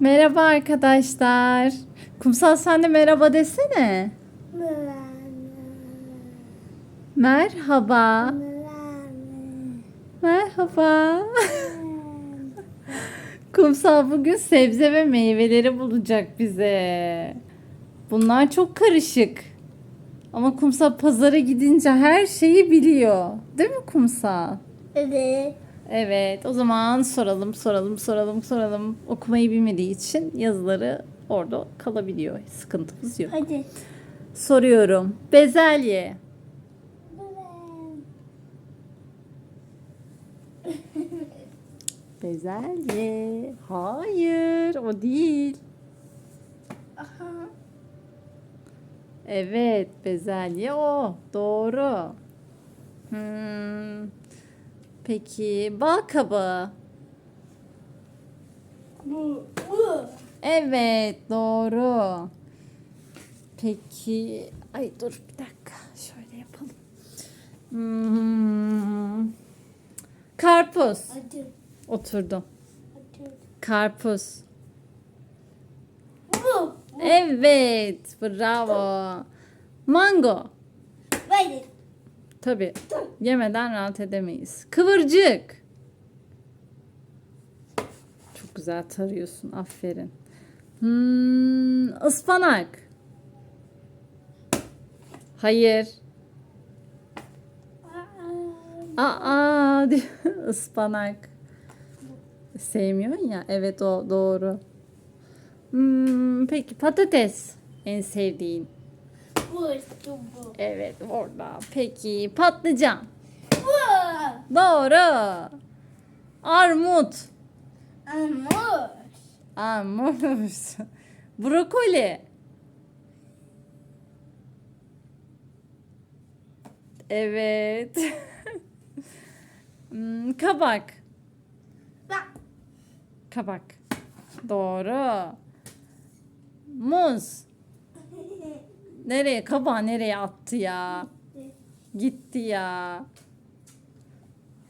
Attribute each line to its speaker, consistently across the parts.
Speaker 1: Merhaba arkadaşlar. Kumsal sen de merhaba desene. Merhaba. Merhaba. Kumsal bugün sebze ve meyveleri bulacak bize. Bunlar çok karışık. Ama Kumsal pazara gidince her şeyi biliyor. Değil mi Kumsal?
Speaker 2: Evet.
Speaker 1: Evet, o zaman soralım, soralım, soralım, soralım. Okumayı bilmediği için yazıları orada kalabiliyor. Sıkıntımız yok.
Speaker 2: Hadi.
Speaker 1: Soruyorum. Bezelye. Bezelye. Hayır, o değil.
Speaker 2: Aha.
Speaker 1: Evet, bezelye o. Doğru. Hmm. Peki, bal kabağı.
Speaker 2: Bu. Bu.
Speaker 1: Evet, doğru. Peki, ay dur bir dakika. Şöyle yapalım. Hmm. Karpuz.
Speaker 2: Hadi.
Speaker 1: Oturdu.
Speaker 2: Hadi.
Speaker 1: Karpuz.
Speaker 2: Bu.
Speaker 1: Evet, bravo. Mango.
Speaker 2: Hadi.
Speaker 1: Tabii. Yemeden rahat edemeyiz. Kıvırcık. Çok güzel tarıyorsun. Aferin. Hmm, ıspanak. Hayır. Aa, diyor. ıspanak. Sevmiyorsun ya. Evet o doğru. Hmm, peki patates en sevdiğin.
Speaker 2: Bu. Bu.
Speaker 1: Evet orada. Peki patlıcan.
Speaker 2: Bu.
Speaker 1: Doğru. Armut.
Speaker 2: Amor.
Speaker 1: Armut. Brokoli. Evet. Hmm, kabak.
Speaker 2: Bak.
Speaker 1: Kabak. Doğru. Muz. Nereye? Kabağı nereye attı ya? Gitti ya.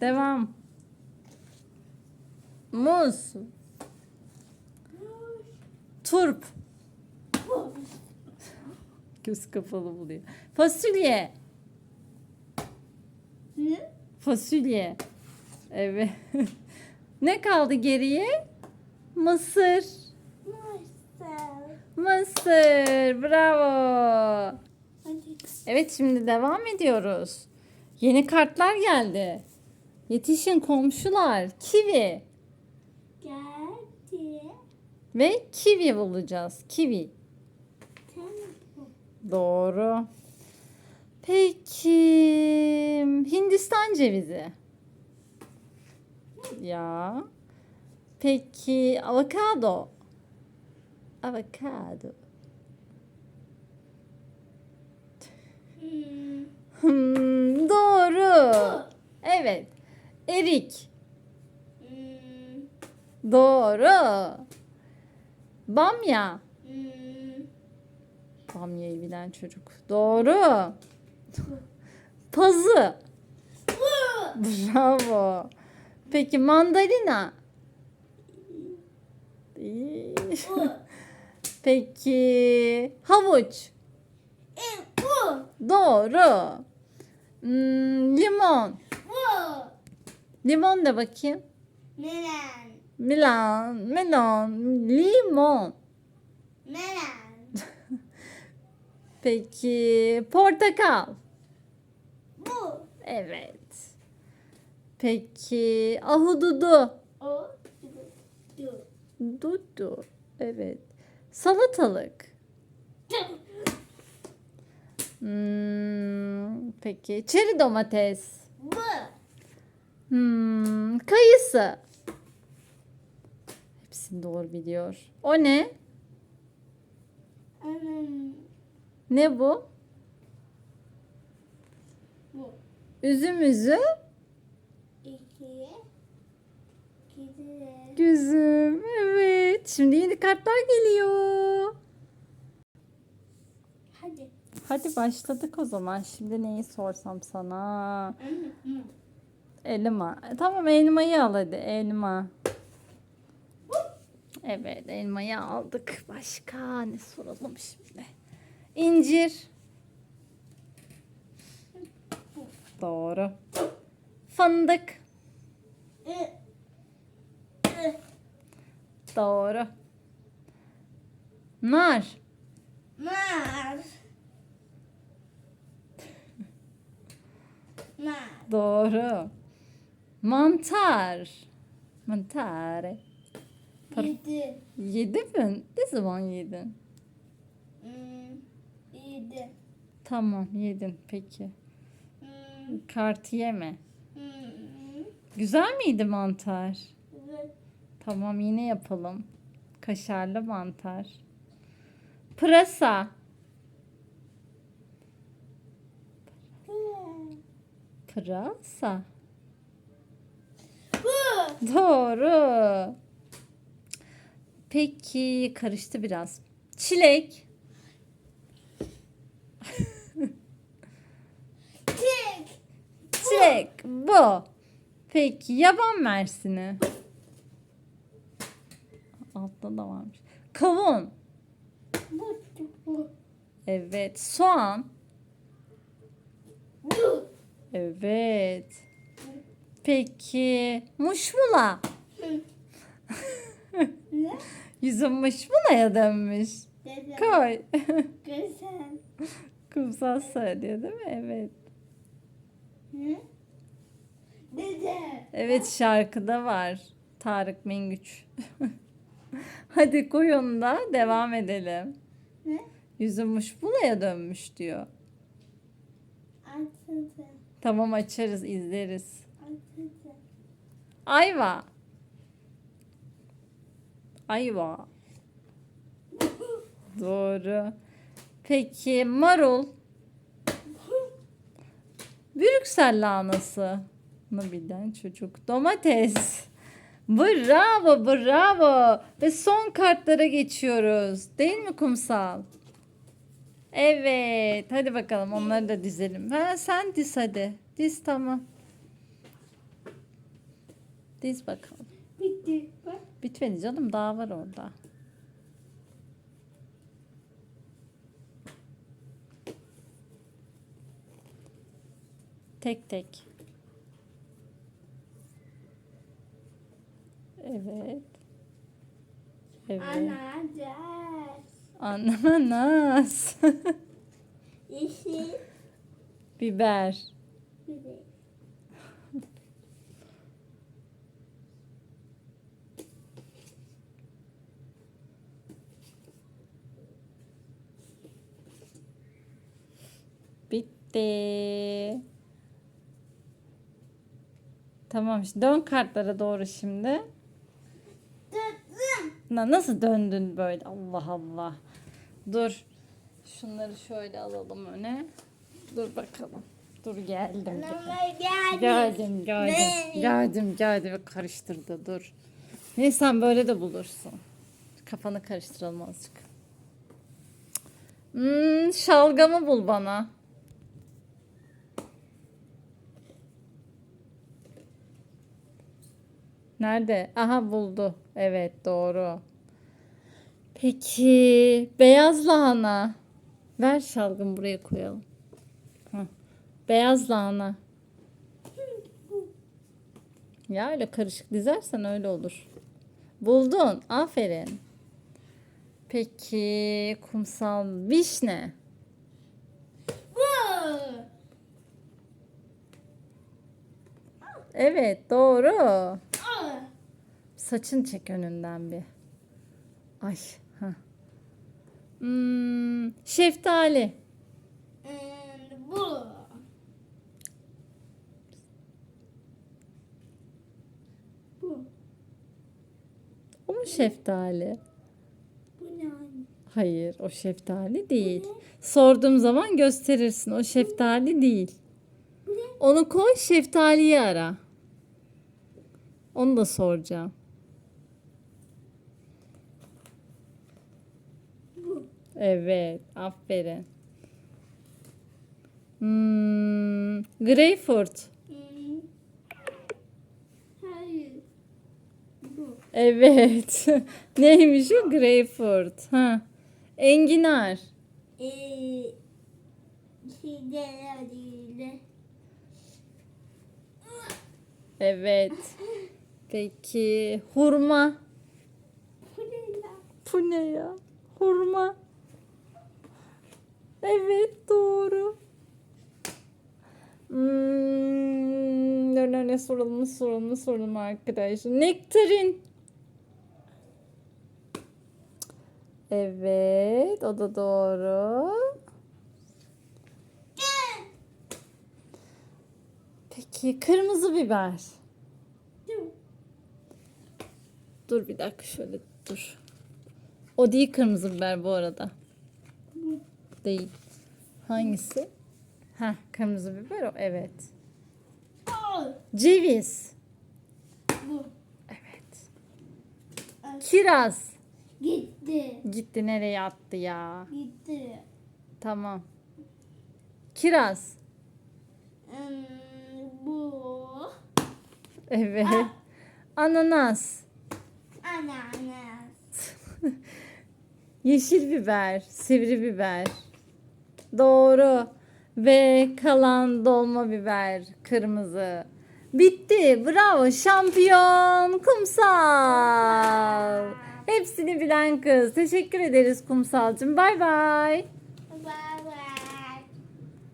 Speaker 1: Devam. Muz. Turp.
Speaker 2: Bu.
Speaker 1: Göz kapalı buluyor. Fasulye.
Speaker 2: Ne?
Speaker 1: Fasulye. Evet. ne kaldı geriye? Mısır. Mısır. Bravo. Evet şimdi devam ediyoruz. Yeni kartlar geldi. Yetişin komşular. Kivi.
Speaker 2: Geldi.
Speaker 1: Ve kivi bulacağız. Kivi. Doğru. Peki Hindistan cevizi. Ya. Peki avokado. Avokado.
Speaker 2: Hmm.
Speaker 1: Hmm, doğru. Evet. Erik.
Speaker 2: Hmm.
Speaker 1: Doğru. Bamya.
Speaker 2: Hmm.
Speaker 1: Bamya'yı bilen çocuk. Doğru. Pazı. Bravo. Peki mandalina. Peki havuç.
Speaker 2: E, bu.
Speaker 1: Doğru. Hmm, limon.
Speaker 2: Bu.
Speaker 1: Limon da bakayım.
Speaker 2: Melan.
Speaker 1: Milan, melon, limon.
Speaker 2: Melan.
Speaker 1: Peki portakal.
Speaker 2: Bu.
Speaker 1: Evet. Peki ahududu.
Speaker 2: O. Du.
Speaker 1: Dudu. Evet. Salatalık. Hmm, peki çeri domates.
Speaker 2: Bu.
Speaker 1: Hmm, kayısı. Hepsini doğru biliyor. O ne? Ne bu?
Speaker 2: Bu.
Speaker 1: Üzüm üzüm.
Speaker 2: İki. Gidiyor.
Speaker 1: Gözüm. Evet. Şimdi yeni kartlar geliyor.
Speaker 2: Hadi.
Speaker 1: Hadi başladık o zaman. Şimdi neyi sorsam sana? Elma. E, Tamam elmayı al hadi. Elma. Evet elmayı aldık. Başka ne soralım şimdi? İncir. Doğru. Fındık.
Speaker 2: Ü.
Speaker 1: Doğru. Nar.
Speaker 2: Nar. Nar.
Speaker 1: Doğru. Mantar. Mantar.
Speaker 2: Yedi.
Speaker 1: Yedi mi? Ne zaman yedin?
Speaker 2: Hmm, Yedi.
Speaker 1: Tamam yedin peki.
Speaker 2: Hmm,
Speaker 1: Kartı yeme.
Speaker 2: hmm,
Speaker 1: Güzel miydi mantar? Tamam yine yapalım. Kaşarlı mantar. Pırasa. Pırasa.
Speaker 2: Bu.
Speaker 1: Doğru. Peki karıştı biraz. Çilek.
Speaker 2: Çek.
Speaker 1: Çilek. Bu. Peki yaban mersini. Altta da varmış. Kavun. Evet. Soğan. Evet. Peki muşmula.
Speaker 2: Ne?
Speaker 1: Yüzüm muşmulaya dönmüş.
Speaker 2: Dede.
Speaker 1: Koy.
Speaker 2: Güzel.
Speaker 1: Kumsal söylüyor değil mi? Evet.
Speaker 2: Hı? Dede.
Speaker 1: Evet şarkıda var. Tarık Mengüç. Hadi koyun da devam edelim.
Speaker 2: Ne?
Speaker 1: Yüzüm muşmulaya dönmüş diyor.
Speaker 2: Açıldı.
Speaker 1: Tamam açarız izleriz.
Speaker 2: Açıldı.
Speaker 1: Ayva. Ayva. Doğru. Peki marul. Brüksel lahanası. Bunu bilen çocuk. Domates. Bravo, bravo. Ve son kartlara geçiyoruz. Değil mi kumsal? Evet. Hadi bakalım onları da dizelim. Ha, sen diz hadi. Diz tamam. Diz bakalım.
Speaker 2: Bitti. Bak.
Speaker 1: Bitmedi canım daha var orada. Tek tek. Evet. Evet.
Speaker 2: Ananas.
Speaker 1: Ananas.
Speaker 2: Yeşil.
Speaker 1: Biber.
Speaker 2: Biber.
Speaker 1: Bitti. Tamam işte dön kartlara doğru şimdi.
Speaker 2: Döndüm.
Speaker 1: Na nasıl döndün böyle? Allah Allah. Dur. Şunları şöyle alalım öne. Dur bakalım. Dur geldim. geldim. Geldim, geldim. Geldim, geldim. Karıştırdı. Dur. Neyse sen böyle de bulursun. Kafanı karıştıralım azıcık. Hmm, şalgamı bul bana. Nerede? Aha buldu. Evet doğru. Peki beyaz lahana. Ver şalgam buraya koyalım. Heh. Beyaz lahana. Ya öyle karışık dizersen öyle olur. Buldun. Aferin. Peki kumsal vişne. Evet doğru. Saçın çek önünden bir. Ay. Ha. Hmm, şeftali.
Speaker 2: Hmm, Bu. Bu.
Speaker 1: O mu şeftali?
Speaker 2: Bu ne?
Speaker 1: Hayır o şeftali değil. Sorduğum zaman gösterirsin. O şeftali değil. Onu koy şeftaliyi ara. Onu da soracağım. Evet, aferin. Hmm, greyfurt.
Speaker 2: Hmm. Hayır. Bu.
Speaker 1: Evet. Neymiş o? Greyfurt. Ha. Enginar.
Speaker 2: Ee.
Speaker 1: Evet. Peki hurma.
Speaker 2: Bu ne ya?
Speaker 1: Bu ne ya? Hurma. Evet doğru. Hmm, ne soralım soralım soralım arkadaşlar. Nektarin. Evet o da doğru. Peki kırmızı biber.
Speaker 2: Dur
Speaker 1: bir dakika şöyle dur. O değil kırmızı biber bu arada. Değil. Hangisi? Ha kırmızı biber o evet. Ceviz.
Speaker 2: Bu.
Speaker 1: Evet. Kiraz.
Speaker 2: Gitti.
Speaker 1: Gitti nereye attı ya?
Speaker 2: Gitti.
Speaker 1: Tamam. Kiraz.
Speaker 2: Hmm, bu.
Speaker 1: Evet. Ananas.
Speaker 2: Ananas.
Speaker 1: Yeşil biber. Sivri biber. Doğru. Ve kalan dolma biber. Kırmızı. Bitti. Bravo. Şampiyon. Kumsal. Hepsini bilen kız. Teşekkür ederiz Kumsalcığım. Bay bay.